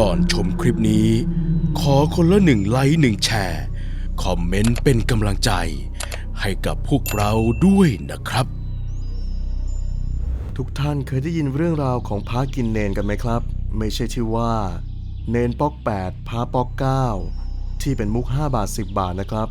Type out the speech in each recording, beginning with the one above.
ก่อนชมคลิปนี้ ขอคนละหนึ่งไลค์หนึ่งแชร์ คอมเมนต์เป็นกำลังใจ ให้กับพวกเราด้วยนะครับ ทุกท่านเคยได้ยินเรื่องราวของพระกินเนนกันไหมครับ ไม่ใช่ที่ว่า เนนป๊อก 8พระป๊อก 9 ที่เป็นมุก 5 บาท 10 บาทนะครับ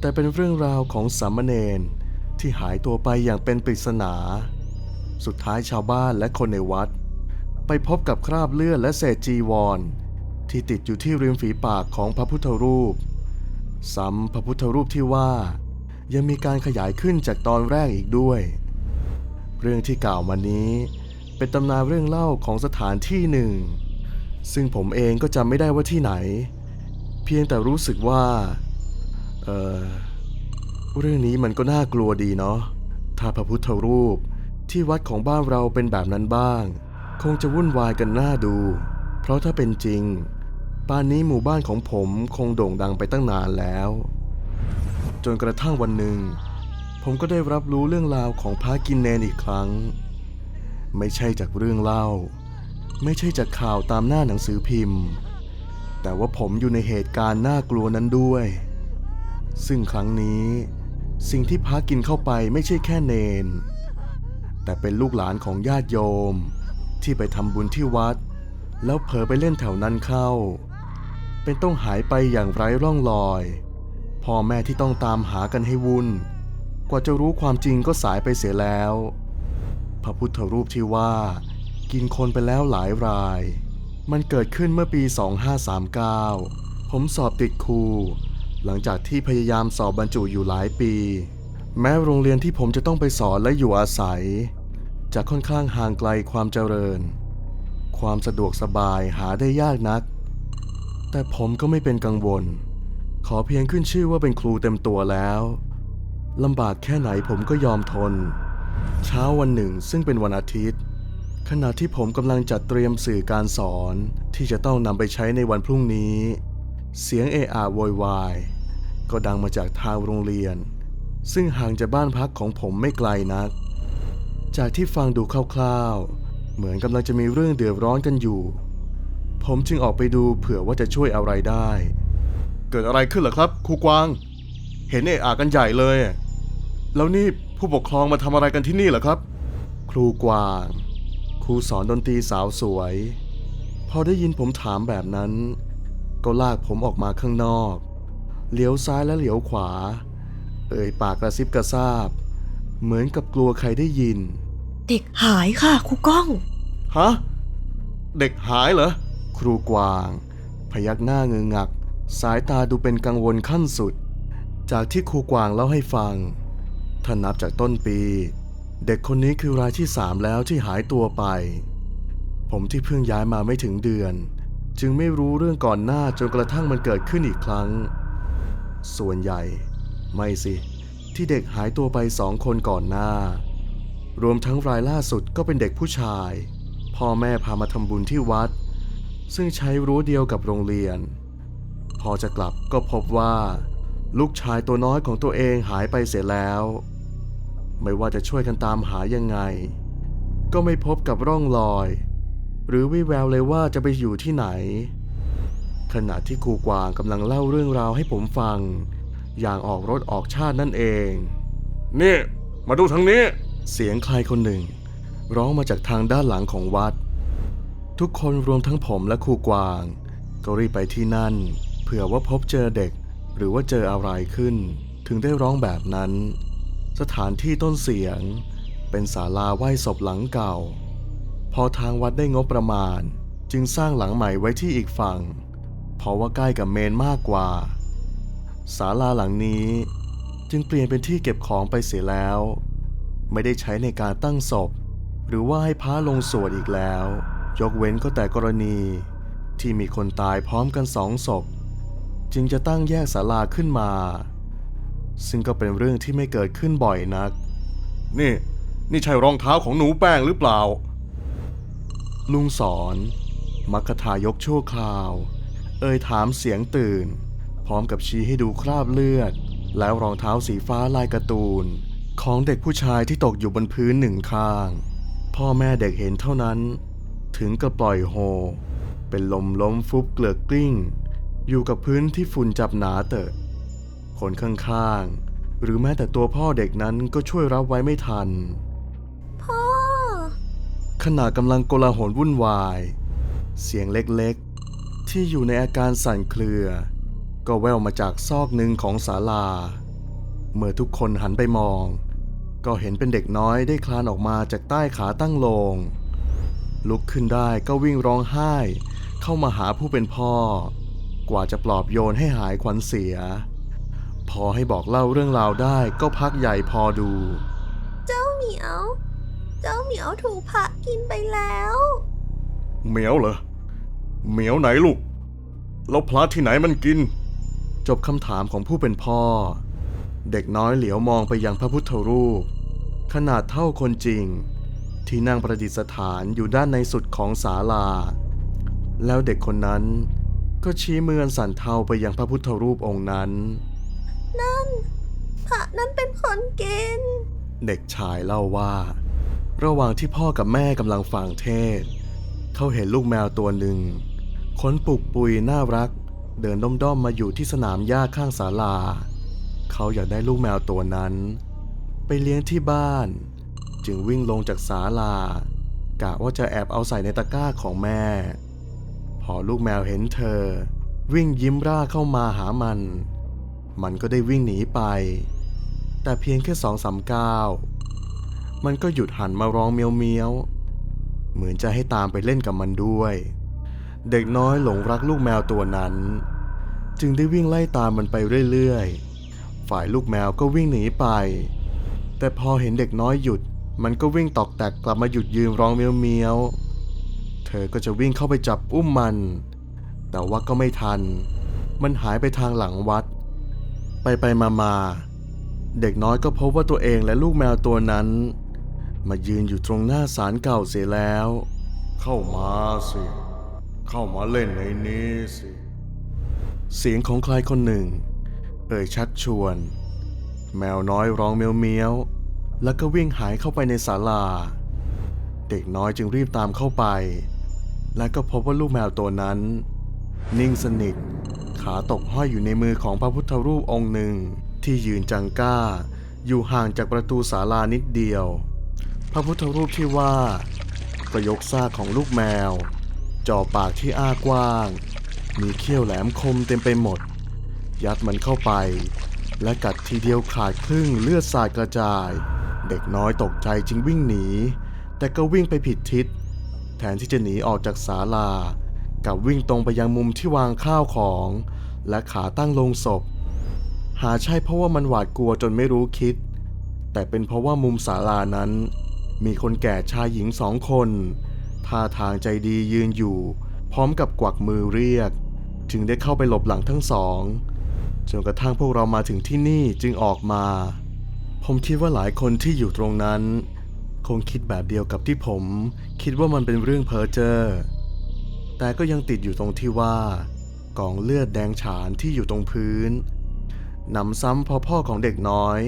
แต่เป็นเรื่องราวของสามเณรที่หายตัวไปอย่างเป็นปริศนา สุดท้ายชาวบ้านและคนในวัด ไปพบกับคราบเลือดและเศษจีวร ที่ติดอยู่ที่ริมฝีปากของพระพุทธรูป ซ้ำพระพุทธรูปที่ว่า ยังมีการขยายขึ้นจากตอนแรกอีกด้วย เรื่องที่กล่าวมานี้เป็นตำนานเรื่องเล่าของสถานที่หนึ่ง ซึ่งผมเองก็จำไม่ได้ว่าที่ไหน เพียงแต่รู้สึกว่า เออเรื่องนี้มันก็น่ากลัวดีเนาะถ้าพระพุทธรูปที่วัดของบ้านเราเป็นแบบนั้นบ้าง คงจะวุ่นวายกันน่าดู เพราะถ้าเป็นจริง ป่านนี้หมู่บ้านของผมคงโด่งดังไปตั้งนานแล้ว จนกระทั่งวันหนึ่ง ผมก็ได้รับรู้เรื่องราวของพระกินเนนอีกครั้ง ไม่ใช่จากเรื่องเล่า ไม่ใช่จากข่าวตามหน้าหนังสือพิมพ์ แต่ว่าผมอยู่ในเหตุการณ์น่ากลัวนั้นด้วย ซึ่งครั้งนี้ สิ่งที่พระกินเข้าไปไม่ใช่แค่เนน แต่เป็นลูกหลานของญาติโยม ที่ไปทำบุญที่วัด แล้วเผลอไปเล่นแถวนั้นเข้า เป็นต้องหายไปอย่างไร้ร่องรอยพ่อแม่ที่ต้องตามหากันให้วุ่น กว่าจะรู้ความจริงก็สายไปเสียแล้ว พระพุทธรูปที่ว่า กินคนไปแล้วหลายราย มันเกิดขึ้นเมื่อปี 2539 ผมสอบติดครู หลังจากที่พยายามสอบบรรจุอยู่หลายปี แม้โรงเรียนที่ผมจะต้องไปสอนและอยู่อาศัย จะค่อนข้างห่างไกลความเจริญ ความสะดวกสบายหาได้ยากนัก แต่ผมก็ไม่เป็นกังวล ขอเพียงขึ้นชื่อว่าเป็นครูเต็มตัวแล้วลำบากแค่ไหนผมก็ยอมทน เช้าวันหนึ่งซึ่งเป็นวันอาทิตย์ ขณะที่ผมกำลังจัดเตรียมสื่อการสอนที่จะต้องนำไปใช้ในวันพรุ่งนี้ เสียงเออะโวยวายก็ดังมาจากทางโรงเรียน ซึ่งห่างจากบ้านพักของผมไม่ไกลนัก จากที่ฟังดูคร่าวๆ เหมือนกำลังจะมีเรื่องเดือดร้อนกันอยู่ ผมจึงออกไปดูเผื่อว่าจะช่วยอะไรได้ เกิดอะไรขึ้นเหรอครับครูกวาง เห็นเอะอะกันใหญ่เลย แล้วนี่ผู้ปกครองมาทำอะไรกันที่นี่เหรอครับ ครูกวาง ครูสอนดนตรีสาวสวย พอได้ยินผมถามแบบนั้น ก็ลากผมออกมาข้างนอก เลี้ยวซ้ายและเหลียวขวา เอ่ยปากกระซิบกระซาบ เหมือนกับกลัวใครได้ยิน เด็กหายค่ะครูก้อง ฮะ เด็กหายเหรอ ครูกวาง พยักหน้าเงืองัก สายตาดูเป็นกังวลขั้นสุด จากที่ครูกวางเล่าให้ฟัง ถ้านับจากต้นปี เด็กคนนี้คือรายที่สามแล้วที่หายตัวไป ผมที่เพิ่งย้ายมาไม่ถึงเดือน จึงไม่รู้เรื่องก่อนหน้าจนกระทั่งมันเกิดขึ้นอีกครั้ง ส่วนใหญ่ ไม่สิ ที่เด็กหายตัวไปสองคนก่อนหน้า รวมทั้งรายล่าสุดก็เป็นเด็กผู้ชาย พ่อแม่พามาทำบุญที่วัด ซึ่งใช้รั้วเดียวกับโรงเรียน พอจะกลับก็พบว่า ลูกชายตัวน้อยของตัวเองหายไปเสียแล้ว ไม่ว่าจะช่วยกันตามหายังไง ก็ไม่พบกับร่องรอย หรือวิแววเลยว่าจะไปอยู่ที่ไหน ขณะที่ครูกวางกำลังเล่าเรื่องราวให้ผมฟัง อย่างออกรถออกชาตินั่นเอง นี่ มาดูทางนี้ เสียงใครคนหนึ่ง ร้องมาจากทางด้านหลังของวัด ทุกคนรวมทั้งผมและครูกวาง ก็รีบไปที่นั่น เผื่อว่าพบเจอเด็ก หรือว่าเจออะไรขึ้น ถึงได้ร้องแบบนั้น สถานที่ต้นเสียง เป็นศาลาไหว้ศพหลังเก่า พอทางวัดได้งบประมาณ จึงสร้างหลังใหม่ไว้ที่อีกฝั่ง เพราะว่าใกล้กับเมนมากกว่าศาลาหลังนี้จึงเปลี่ยนเป็นที่เก็บของไปเสียแล้ว ไม่ได้ใช้ในการตั้งศพ หรือว่าให้พระลงสวดอีกแล้ว ยกเว้นก็แต่กรณี ที่มีคนตายพร้อมกันสองศพ จึงจะตั้งแยกศาลาขึ้นมา ซึ่งก็เป็นเรื่องที่ไม่เกิดขึ้นบ่อยนัก นี่ นี่ใช่รองเท้าของหนูแป้งหรือเปล่า ลุงสอนมัคคทายกชั่วคราว เอ่ยถามเสียงตื่น พร้อมกับชี้ให้ดูคราบเลือด แล้วรองเท้าสีฟ้าลายการ์ตูน ของเด็กผู้ชายที่ตกอยู่บนพื้นหนึ่งข้าง พ่อแม่เด็กเห็นเท่านั้น ถึงกับปล่อยโฮ เป็นลมล้มฟุบเกลือกกลิ้ง อยู่กับพื้นที่ฝุ่นจับหนาเตอะ คนข้างๆ หรือแม้แต่ตัวพ่อเด็กนั้นก็ช่วยรับไว้ไม่ทัน พ่อ ขณะกำลังโกลาหลวุ่นวาย เสียงเล็กๆ ที่อยู่ในอาการสั่นเครือ ก็แว่วมาจากซอกหนึ่งของศาลา เมื่อทุกคนหันไปมอง ก็เห็นเป็นเด็กน้อยได้คลานออกมาจากใต้ขาตั้งโลง ลุกขึ้นได้ก็วิ่งร้องไห้ เข้ามาหาผู้เป็นพ่อ กว่าจะปลอบโยนให้หายขวัญเสีย พอให้บอกเล่าเรื่องราวได้ก็พักใหญ่พอดู เจ้าเหมียว เจ้าเหมียวถูกพระกินไปแล้ว เหมียวเหรอ เหมียวไหนลูก แล้วพระที่ไหนมันกิน จบคำถามของผู้เป็นพ่อ เด็กน้อยเหลียวมองไปยังพระพุทธรูป ขนาดเท่าคนจริง ที่นั่งประดิษฐานอยู่ด้านในสุดของศาลา แล้วเด็กคนนั้นก็ชี้มืออันสั่นเทาไปยังพระพุทธรูปองค์นั้น นั่นพระนั้นเป็นคนกินเด็กชายเล่าว่า ระหว่างที่พ่อกับแม่กำลังฟังเทศน์เขาเห็นลูกแมวตัวหนึ่งขนปุกปุยน่ารัก เดินด้อมๆมาอยู่ที่สนามหญ้าข้างศาลา เขาอยากได้ลูกแมวตัวนั้น ไปเลี้ยงที่บ้าน จึงวิ่งลงจากศาลากะว่าจะแอบเอาใส่ในตะกร้าของแม่ พอลูกแมวเห็นเธอ วิ่งยิ้มร่าเข้ามาหามัน มันก็ได้วิ่งหนีไป แต่เพียงแค่สองสามก้าวมันก็หยุดหันมาร้องเมียวเมียวเหมือนจะให้ตามไปเล่นกับมันด้วย เด็กน้อยหลงรักลูกแมวตัวนั้น จึงได้วิ่งไล่ตามมันไปเรื่อยๆ ฝ่ายลูกแมวก็วิ่งหนีไป แต่พอเห็นเด็กน้อยหยุด มันก็วิ่งตอกแตกกลับมาหยุดยืนร้องเมียวเมียวเธอก็จะวิ่งเข้าไปจับอุ้มมัน แต่ว่าก็ไม่ทัน มันหายไปทางหลังวัด ไปไปมามาเด็กน้อยก็พบว่าตัวเองและลูกแมวตัวนั้น มายืนอยู่ตรงหน้าศาลเก่าเสียแล้ว เข้ามาสิ เข้ามาเล่นในนี้สิ เสียงของใครคนหนึ่ง เอ่ยชักชวน แมวน้อยร้องเมียวเมียวแล้วก็วิ่งหายเข้าไปในศาลา เด็กน้อยจึงรีบตามเข้าไป และก็พบว่าลูกแมวตัวนั้น นิ่งสนิท ขาตกห้อยอยู่ในมือของพระพุทธรูปองค์หนึ่ง ที่ยืนจังก้า อยู่ห่างจากประตูศาลานิดเดียว พระพุทธรูปที่ว่าก็ยกซากของลูกแมวจ่อปากที่อ้ากว้าง มีเขี้ยวแหลมคมเต็มไปหมด ยัดมันเข้าไป และกัดทีเดียวขาดครึ่งเลือดสาดกระจาย เด็กน้อยตกใจจึงวิ่งหนี แต่ก็วิ่งไปผิดทิศ แทนที่จะหนีออกจากศาลากับวิ่งตรงไปยังมุมที่วางข้าวของ และขาตั้งลงศพ หาใช่เพราะว่ามันหวาดกลัวจนไม่รู้คิด แต่เป็นเพราะว่ามุมศาลานั้น มีคนแก่ชายหญิงสองคนท่าทางใจดียืนอยู่ พร้อมกับกวักมือเรียก จึงได้เข้าไปหลบหลังทั้งสอง จนกระทั่งพวกเรามาถึงที่นี่จึงออกมา ผมคิดว่าหลายคนที่อยู่ตรงนั้น คงคิดแบบเดียวกับที่ผม คิดว่ามันเป็นเรื่องเพ้อเจ้อแต่ก็ยังติดอยู่ตรงที่ว่ากองเลือดแดงฉานที่อยู่ตรงพื้นหนำซ้ำพอพ่อของเด็กน้อย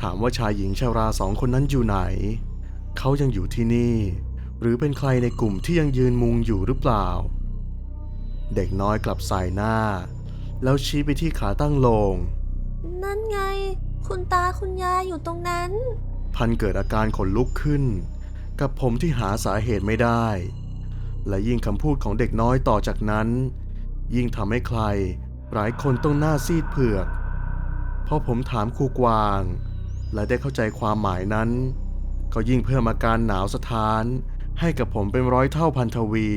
ถามว่าชายหญิงชาราสองคนนั้นอยู่ไหน เขายังอยู่ที่นี่ หรือเป็นใครในกลุ่มที่ยังยืนมุงอยู่หรือเปล่า เด็กน้อยกลับสายหน้า แล้วชี้ไปที่ขาตั้งโลง นั่นไง คุณตาคุณยายอยู่ตรงนั้น พันเกิดอาการขนลุกขึ้น กับผมที่หาสาเหตุไม่ได้ และยิ่งคำพูดของเด็กน้อยต่อจากนั้น ยิ่งทำให้ใคร หลายคนต้องหน้าซีดเผือกพอผมถามครูกวาง และได้เข้าใจความหมายนั้น ก็ยิ่งเพิ่มอาการหนาวสะท้าน ให้กับผมเป็นร้อยเท่าพันทวี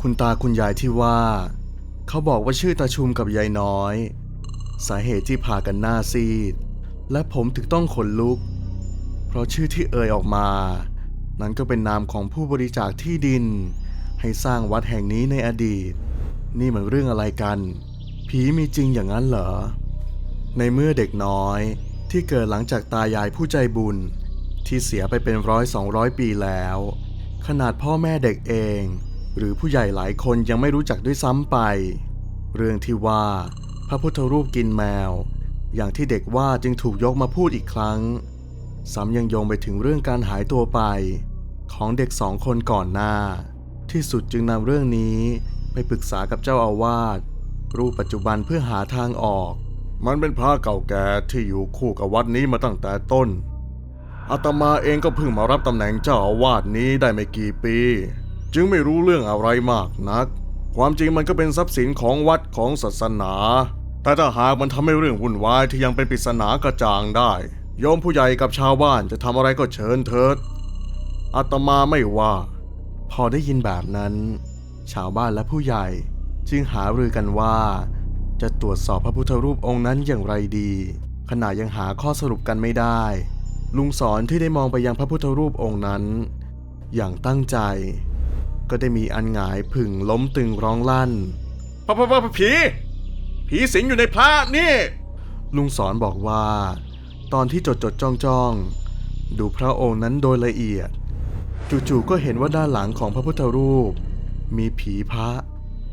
คุณตาคุณยายที่ว่า เขาบอกว่าชื่อตาชุมกับยายน้อย สาเหตุที่พากันหน้าซีด และผมถึงต้องขนลุก เพราะชื่อที่เอ่ยออกมา นั้นก็เป็นนามของผู้บริจาคที่ดิน ให้สร้างวัดแห่งนี้ในอดีต นี่มันเรื่องอะไรกัน ผีมีจริงอย่างนั้นเหรอ ในเมื่อเด็กน้อยที่เกิดหลังจากตายายผู้ใจบุญ ที่เสียไปเป็นร้อยสองร้อยปีแล้ว ขนาดพ่อแม่เด็กเอง หรือผู้ใหญ่หลายคนยังไม่รู้จักด้วยซ้ำไป เรื่องที่ว่าพระพุทธรูปกินแมว อย่างที่เด็กว่าจึงถูกยกมาพูดอีกครั้ง ซ้ำยังโยงไปถึงเรื่องการหายตัวไป ของเด็กสองคนก่อนหน้า ที่สุดจึงนำเรื่องนี้ไปปรึกษากับเจ้าอาวาสรูปปัจจุบันเพื่อหาทางออก มันเป็นพระเก่าแก่ที่อยู่คู่กับวัดนี้มาตั้งแต่ต้นอาตมาเองก็เพิ่งมารับตำแหน่งเจ้าอาวาสนี้ได้ไม่กี่ปี จึงไม่รู้เรื่องอะไรมากนัก ความจริงมันก็เป็นทรัพย์สินของวัดของศาสนา แต่ถ้าหากมันทำให้เรื่องวุ่นวายที่ยังเป็นปริศนากระจ่างได้โยมผู้ใหญ่กับชาวบ้านจะทำอะไรก็เชิญเถิดอาตมาไม่ว่า พอได้ยินแบบนั้น ชาวบ้านและผู้ใหญ่จึงหารือกันว่า จะตรวจสอบพระพุทธรูปองค์นั้นอย่างไรดี ขณะยังหาข้อสรุปกันไม่ได้ ลุงสอนที่ได้มองไปยังพระพุทธรูปองค์นั้น อย่างตั้งใจ ก็ได้มีอันหงายผึ่งล้มตึงร้องลั่นพระพระพระผี ผีสิงอยู่ในพระนี่ ลุงสอนบอกว่า ตอนที่จดจดจ้องจ้องๆดูพระองค์นั้นโดยละเอียด จู่ๆก็เห็นว่าด้านหลังของพระพุทธรูป มีผีพระ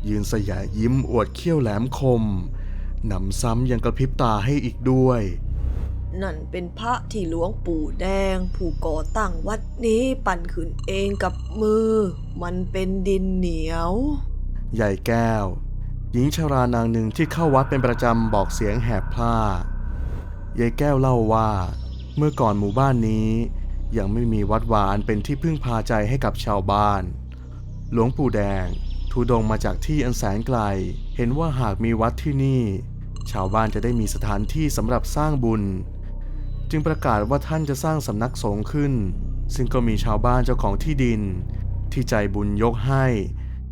ยืนสยายยิ้มอวดเขี้ยวแหลมคมหนำซ้ำยังกระพริบตาให้อีกด้วย นั่นเป็นพระที่หลวงปู่แดง ผู้ก่อตั้งวัดนี้ปั่นขึ้นเองกับมือ มันเป็นดินเหนียว ใหญ่แก้ว หญิงชรานางหนึ่งที่เข้าวัดเป็นประจำบอกเสียงแหบพร่ายายแก้วเล่าว่า เมื่อก่อนหมู่บ้านนี้ ยังไม่มีวัดวานเป็นที่พึ่งพาใจให้กับชาวบ้าน หลวงปู่แดงทุดงมาจากที่อันแสนไกล เห็นว่าหากมีวัดที่นี่ ชาวบ้านจะได้มีสถานที่สำหรับสร้างบุญ จึงประกาศว่าท่านจะสร้างสำนักสงฆ์ขึ้น ซึ่งก็มีชาวบ้านเจ้าของที่ดิน ที่ใจบุญยกให้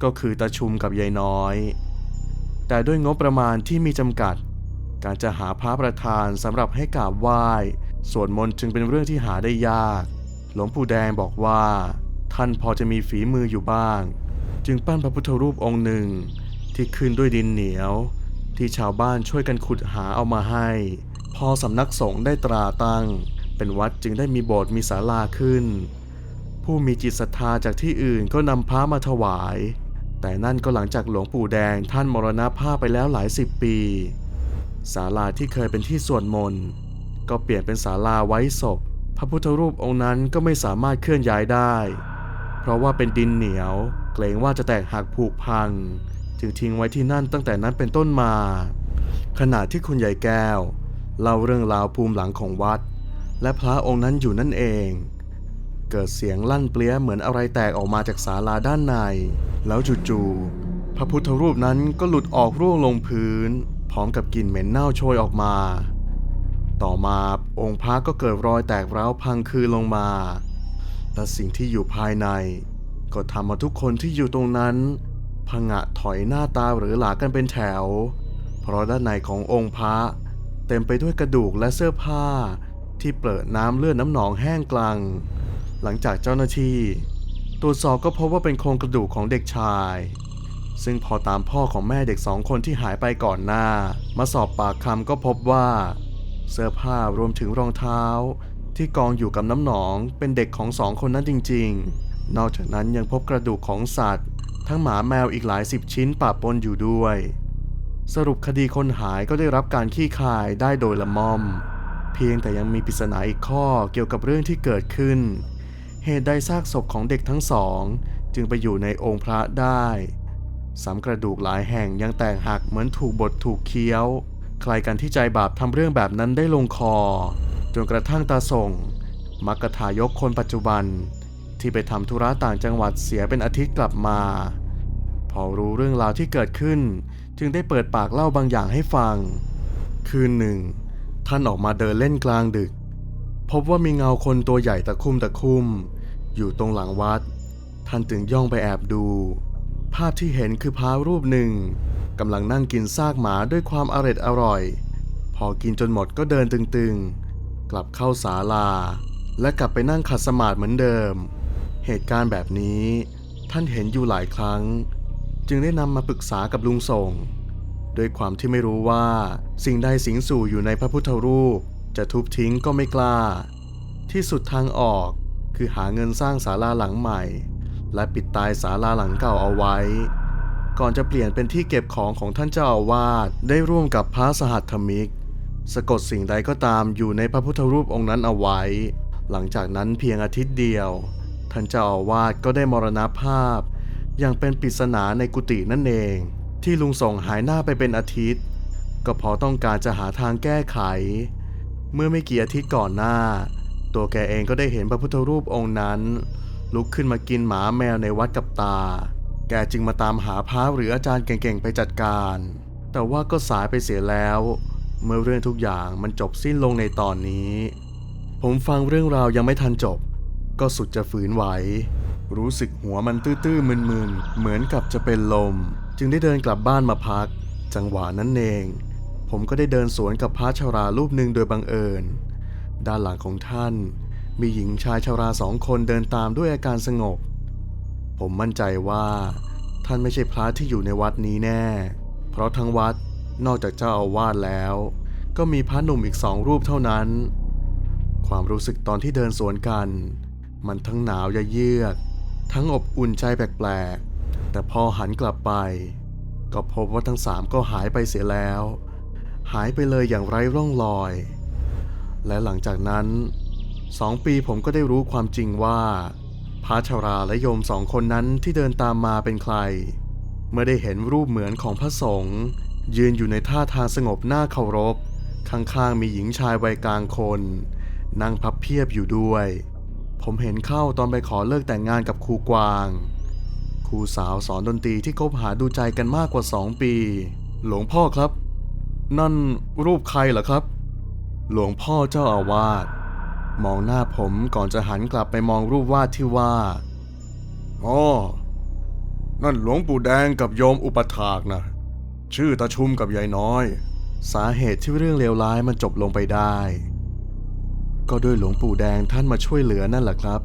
ก็คือตาชุมกับยายน้อย แต่ด้วยงบประมาณที่มีจำกัด การจะหาพระประธานสำหรับให้กราบไหว้สวดมนต์จึงเป็นเรื่องที่หาได้ยาก หลวงปู่แดงบอกว่า ท่านพอจะมีฝีมืออยู่บ้าง จึงปั้นพระพุทธรูปองค์หนึ่ง ที่ขึ้นด้วยดินเหนียว ที่ชาวบ้านช่วยกันขุดหาเอามาให้ อสำนักสงฆ์ได้ตราตั้ง เป็นวัดจึงได้มีโบสถ์มีศาลาขึ้น ผู้มีจิตศรัทธาจากที่อื่นก็นำพระมาถวาย แต่นั่นก็หลังจากหลวงปู่แดงท่านมรณภาพไปแล้วหลายสิบปีศาลาที่เคยเป็นที่สวดมนต์ก็เปลี่ยนเป็นศาลาไว้ศพ พระพุทธรูปองค์นั้นก็ไม่สามารถเคลื่อนย้ายได้ เพราะว่าเป็นดินเหนียว เกรงว่าจะแตกหักผุพัง จึงทิ้งไว้ที่นั่นตั้งแต่นั้นเป็นต้นมา ขณะที่คุณยายแก้ว เล่าเรื่องราวภูมิหลังของวัด และพระองค์นั้นอยู่นั่นเอง เกิดเสียงลั่นเปลี้ยเหมือนอะไรแตกออกมาจากศาลาด้านใน แล้วจู่ๆพระพุทธรูปนั้นก็หลุดออกร่วงลงพื้น พร้อมกับกลิ่นเหม็นเน่าโชยออกมา ต่อมาองค์พระก็เกิดรอยแตกร้าวพังคืนลงมา และสิ่งที่อยู่ภายใน ก็ทำมาทุกคนที่อยู่ตรงนั้นผงะถอยหน้าตาหรือหลากันเป็นแถว เพราะด้านในขององค์พระ เต็มไปด้วยกระดูกและเสื้อผ้า ที่เปิดน้ำเลือดน้ำหนองแห้งกลังหลังจากเจ้าหน้าที่ ตรวจสอบก็พบว่าเป็นโครงกระดูกของเด็กชาย ซึ่งพอตามพ่อของแม่เด็กสองคนที่หายไปก่อนหน้า มาสอบปากคำก็พบว่า เสื้อผ้ารวมถึงรองเท้า ที่กองอยู่กับน้ำหนองเป็นเด็กของสองคนนั้นจริง ๆ นอกจากนั้นยังพบกระดูกของสัตว์ ทั้งหมาแมวอีกหลายสิบชิ้นปะปนอยู่ด้วย สรุปคดีคนหายก็ได้รับการขี้คายได้โดยละม่อม เพียงแต่ยังมีปริศนาอีกข้อเกี่ยวกับเรื่องที่เกิดขึ้น เหตุใดซากศพของเด็กทั้งสอง จึงไปอยู่ในองค์พระได้สามกระดูกหลายแห่งยังแตกหักเหมือนถูกบดถูกเคี้ยว ใครกันที่ใจบาปทำเรื่องแบบนั้นได้ลงคอ จนกระทั่งตาส่ง มักกะทายกคนปัจจุบัน ที่ไปทำธุระต่างจังหวัดเสียเป็นอาทิตย์กลับมา พอรู้เรื่องราวที่เกิดขึ้น จึงได้เปิดปากเล่าบางอย่างให้ฟัง คืนหนึ่ง ท่านออกมาเดินเล่นกลางดึก พบว่ามีเงาคนตัวใหญ่ตะคุ่มตะคุ่ม อยู่ตรงหลังวัด ท่านจึงย่องไปแอบดู ภาพที่เห็นคือพระรูปหนึ่งกำลังนั่งกินซากหมาด้วยความอร็ดอร่อย พอกินจนหมดก็เดินตึงๆ กลับเข้าศาลา และกลับไปนั่งขัดสมาธิเหมือนเดิม เหตุการณ์แบบนี้ท่านเห็นอยู่หลายครั้ง จึงได้นำมาปรึกษากับลุงส่งด้วยความที่ไม่รู้ว่า สิ่งใดสิงสู่อยู่ในพระพุทธรูป จะทุบทิ้งก็ไม่กล้า ที่สุดทางออกคือหาเงินสร้างศาลาหลังใหม่ และปิดตายศาลาหลังเก่าเอาไว้ ก่อนจะเปลี่ยนเป็นที่เก็บของของท่านเจ้าอาวาสได้ร่วมกับพระสหัสธมิก สะกดสิ่งใดก็ตามอยู่ในพระพุทธรูปองค์นั้นเอาไว้ หลังจากนั้นเพียงอาทิตย์เดียว ท่านเจ้าอาวาสก็ได้มรณภาพ อย่างเป็นปริศนาในกุฏินั่นเอง ที่ลุงส่งหายหน้าไปเป็นอาทิตย์ ก็เพราะต้องการจะหาทางแก้ไข เมื่อไม่กี่อาทิตย์ก่อนหน้า ตัวแกเองก็ได้เห็นพระพุทธรูปองค์นั้น ลุกขึ้นมากินหมาแมวในวัดกับตา แกจึงมาตามหาพระหรืออาจารย์เก่งๆไปจัดการ แต่ว่าก็สายไปเสียแล้ว เมื่อเรื่องทุกอย่างมันจบสิ้นลงในตอนนี้ ผมฟังเรื่องราวยังไม่ทันจบ ก็สุดจะฝืนไหว รู้สึกหัวมันตื้อๆมึนๆ เหมือนกับจะเป็นลม จึงได้เดินกลับบ้านมาพัก จังหวะนั้นเอง ผมก็ได้เดินสวนกับพระชรารูปหนึ่งโดยบังเอิญ ด้านหลังของท่าน มีหญิงชายชราสองคนเดินตามด้วยอาการสงบ ผมมั่นใจว่า ท่านไม่ใช่พระที่อยู่ในวัดนี้แน่ เพราะทั้งวัดนอกจากเจ้าอาวาสแล้ว ก็มีพระหนุ่มอีกสองรูปเท่านั้น ความรู้สึกตอนที่เดินสวนกัน มันทั้งหนาวยะเยือก ทั้งอบอุ่นใจแปลกๆ แต่พอหันกลับไป ก็พบว่าทั้งสามก็หายไปเสียแล้ว หายไปเลยอย่างไร้ร่องรอย และหลังจากนั้นสองปีผมก็ได้รู้ความจริงว่าพระชราและโยมสองคนนั้นที่เดินตามมาเป็นใคร เมื่อได้เห็นรูปเหมือนของพระสงฆ์ยืนอยู่ในท่าทางสงบหน้าเคารพ ข้างๆมีหญิงชายวัยกลางคน นั่งพับเพียบอยู่ด้วย ผมเห็นเข้าตอนไปขอเลิกแต่งงานกับครูกวาง ครูสาวสอนดนตรีที่คบหาดูใจกันมากกว่าสองปี หลวงพ่อครับ นั่นรูปใครเหรอครับ หลวงพ่อเจ้าอาวาสมองหน้าผมก่อนจะหันกลับไปมองรูปวาดที่ว่าอ๋อนั่นหลวงปู่แดงกับโยมอุปถากนะ ชื่อตาชุมกับยายน้อย สาเหตุที่เรื่องเลวร้ายมันจบลงไปได้ ก็ด้วยหลวงปู่แดงท่านมาช่วยเหลือนั่นแหละครับ